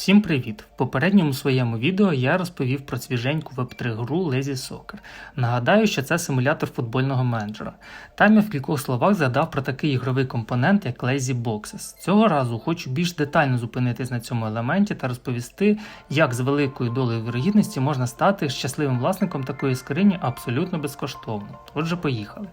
Всім привіт! В попередньому своєму відео я розповів про свіженьку веб-3 гру Lazy Soccer. Нагадаю, що це симулятор футбольного менеджера. Там я в кількох словах згадав про такий ігровий компонент, як Lazy Boxes. Цього разу хочу більш детально зупинитись на цьому елементі та розповісти, як з великою долею вірогідності можна стати щасливим власником такої скрині абсолютно безкоштовно. Отже, поїхали.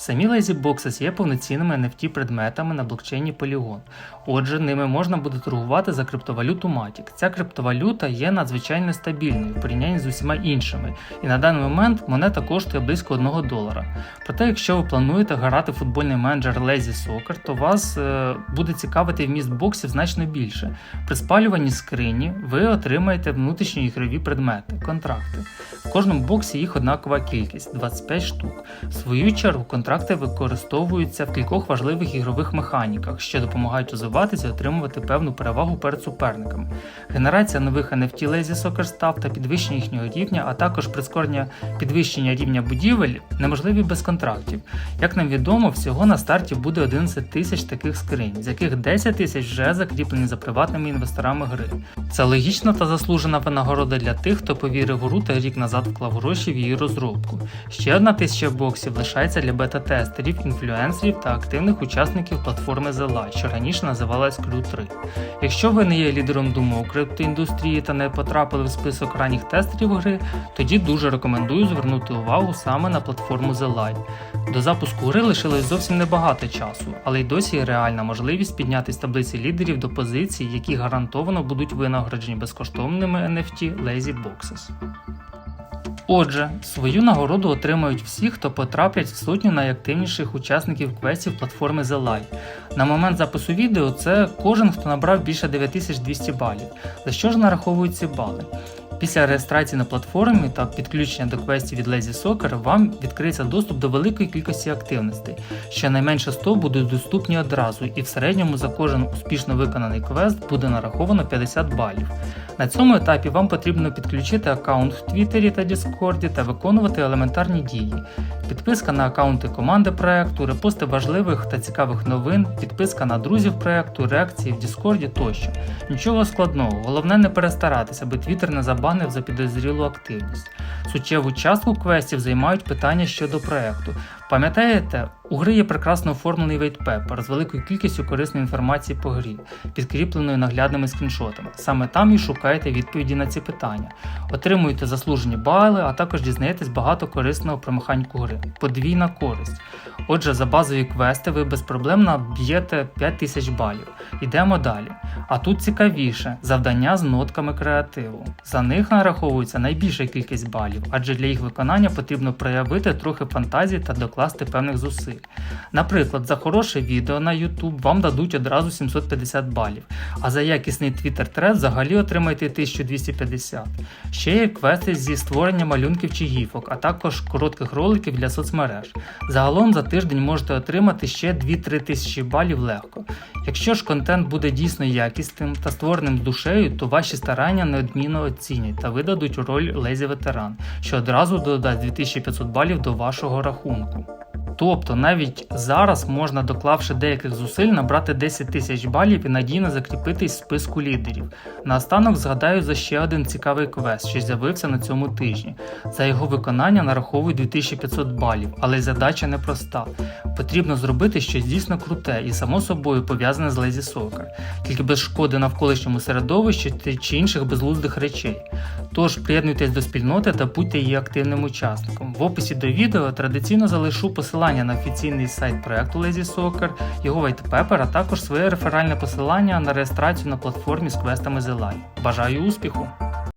Самі Lazy Boxes є повноцінними NFT предметами на блокчейні Polygon. Отже, ними можна буде торгувати за криптовалюту Matic. Ця криптовалюта є надзвичайно стабільною в порівнянні з усіма іншими, і на даний момент монета коштує близько 1 долара. Проте, якщо ви плануєте грати в футбольний менеджер Lazy Soccer, то вас е, буде цікавити вміст боксів значно більше. При спалюванні скрині ви отримаєте внутрішні ігрові предмети, контракти. В кожному боксі їх однакова кількість 25 штук. В свою чергу, контракти використовуються в кількох важливих ігрових механіках, що допомагають розвиватися і отримувати певну перевагу перед суперниками. Генерація нових NFT Lazy Soccer став та підвищення їхнього рівня, а також прискорення підвищення рівня будівель неможливі без контрактів. Як нам відомо, всього на старті буде 11 тисяч таких скринь, з яких 10 тисяч вже закріплені за приватними інвесторами гри. Це логічна та заслужена винагорода для тих, хто повірив в гру та рік назад вклав гроші в її розробку. Ще одна тисяча боксів лишається для бета-тестерів, інфлюенсерів та активних учасників платформи Light, що раніше називалась Crew 3. Якщо ви не є лідером думок у криптоіндустрії та не потрапили в список ранніх тестерів гри, тоді дуже рекомендую звернути увагу саме на платформу Light. До запуску гри лишилось зовсім небагато часу, але й досі є реальна можливість піднятися з таблиці лідерів до позицій, які гарантовано будуть винагороджені безкоштовними NFT Lazy Boxes. Отже, свою нагороду отримають всі, хто потраплять в сотню найактивніших учасників квестів платформи The Light. На момент запису відео це кожен, хто набрав більше 9200 балів. За що ж нараховують ці бали? Після реєстрації на платформі та підключення до квестів від Lazy Soccer вам відкриється доступ до великої кількості активностей. Щонайменше 100 будуть доступні одразу, і в середньому за кожен успішно виконаний квест буде нараховано 50 балів. На цьому етапі вам потрібно підключити аккаунт в Твіттері та Діскорді та виконувати елементарні дії. Підписка на аккаунти команди проекту, репости важливих та цікавих новин, підписка на друзів проекту, реакції в Діскорді тощо. Нічого складного, головне не перестаратися, аби Твіттер не забанив за підозрілу активність. Суттєву частку квестів займають питання щодо проекту. Пам'ятаєте, у гри є прекрасно оформлений вейтпепер з великою кількістю корисної інформації по грі, підкріпленою наглядними скріншотами. Саме там і шукаєте відповіді на ці питання. Отримуєте заслужені бали, а також дізнаєтесь багато корисного про механіку гри. Подвійна користь. Отже, за базові квести ви без проблем наб'єте 5000 балів. Йдемо далі. А тут цікавіше завдання з нотками креативу. За них нараховується найбільша кількість балів, адже для їх виконання потрібно проявити трохи фантазії та докласти певних зусиль. Наприклад, за хороше відео на YouTube вам дадуть одразу 750 балів, а за якісний Twitter тред взагалі отримаєте 1250. Ще є квести зі створення малюнків чи гіфок, а також коротких роликів для соцмереж. Загалом за тиждень можете отримати ще 2-3 тисячі балів легко. Якщо ж контент буде дійсно якісним та створеним душею, то ваші старання неодмінно оцінять та видадуть роль лезі ветеран, що одразу додасть 2500 балів до вашого рахунку. Тобто навіть зараз можна, доклавши деяких зусиль, набрати 10 тисяч балів і надійно закріпитись в списку лідерів. Наостанок згадаю за ще один цікавий квест, що з'явився на цьому тижні. За його виконання нараховують 2500 балів, але задача непроста. Потрібно зробити щось дійсно круте і само собою пов'язане з Lazy Soccer, тільки без шкоди навколишньому середовищі чи інших безглуздих речей. Тож приєднуйтесь до спільноти та будьте її активним учасником. В описі до відео традиційно залишу посилання на офіційний сайт проекту Lazy Soccer, його white а також своє реферальне посилання на реєстрацію на платформі з квестами Live. Бажаю успіху!